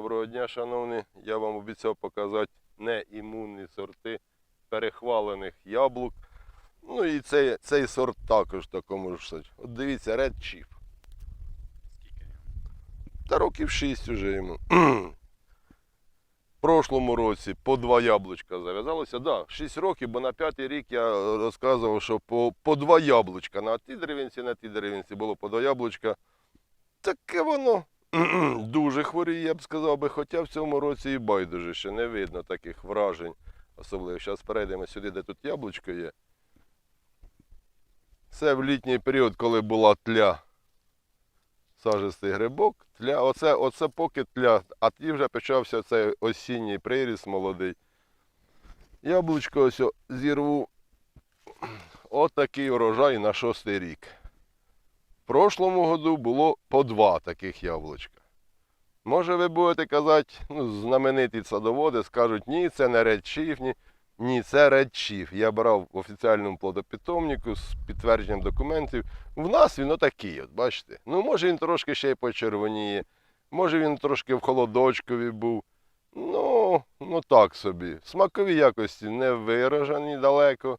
Доброго дня, шановні. Я вам обіцяв показати неімунні сорти перехвалених яблук. Ну і цей, цей сорт також такому ж. От дивіться, Red Chief. Скільки? Та років 6 уже йому. В прошлому році по два яблучка зав'язалося. Да, 6 років, бо на п'ятий рік я розказував, що по, по два яблучка. На тій деревинці, на тій деревинці було по два яблучка. Таке воно дуже хворіє, я б сказав би, хоча в цьому році і байдуже ще не видно таких вражень. Особливо зараз перейдемо сюди, де тут яблучко є. Це в літній період, коли була тля сажистий грибок, тля, оце, оце поки тля, а тоді вже почався цей осінній приріст молодий. Яблучко ось зірву. Отакий урожай на шостий рік. Прошлому году було по два таких яблучка. Може, ви будете казати, ну, знамениті садоводи скажуть, ні, це не редчів, ні, це редчів. Я брав в офіціальному плодопитомнику з підтвердженням документів. В нас він отакий, от бачите. Ну, може він трошки ще й почервоніє, може він трошки в холодочкові був. Ну, ну так собі. Смакові якості не виражені далеко.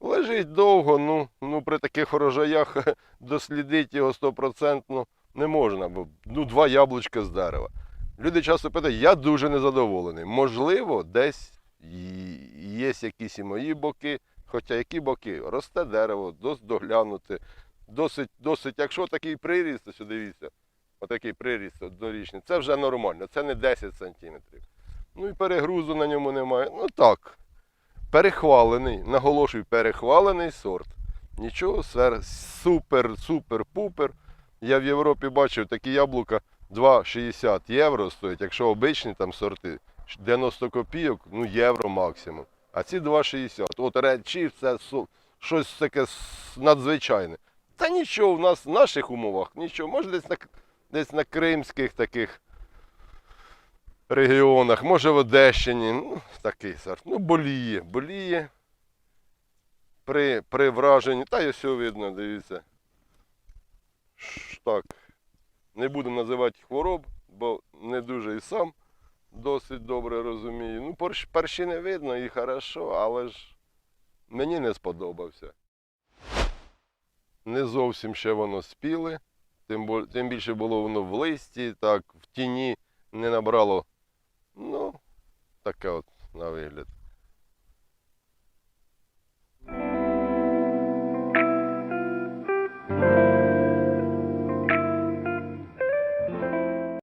Лежить довго, ну, ну при таких урожаях дослідити його стопроцентно не можна, бо ну, два яблучка з дерева. Люди часто питають, я дуже незадоволений. Можливо, десь є якісь і мої боки, хоча які боки? Росте дерево, досить доглянути. Досить, досить, якщо такий приріст, ось дивіться, отакий приріст однорічний, це вже нормально, це не 10 сантиметрів. Ну і перегрузу на ньому немає. Ну так, перехвалений, наголошую, перехвалений сорт. Нічого, сер, супер, супер, пупер. Я в Європі бачив такі яблука 2,60 євро стоять, якщо обичні там сорти 90 копійок, ну євро максимум. А ці 2,60. От Chief це щось таке надзвичайне. Та нічого, в нас в наших умовах нічого. Може десь на, десь на кримських таких регіонах, може в Одещині. Ну, такий сорт. Ну, боліє, боліє. При, при враженні. Та й ось видно, дивіться. Так. Не буду називати хвороб, бо не дуже і сам досить добре розумію. Ну, перші не видно і хорошо, але ж мені не сподобався. Не зовсім ще воно спіле, тим більше було воно в листі, так, в тіні не набрало. Ну, таке от на вигляд.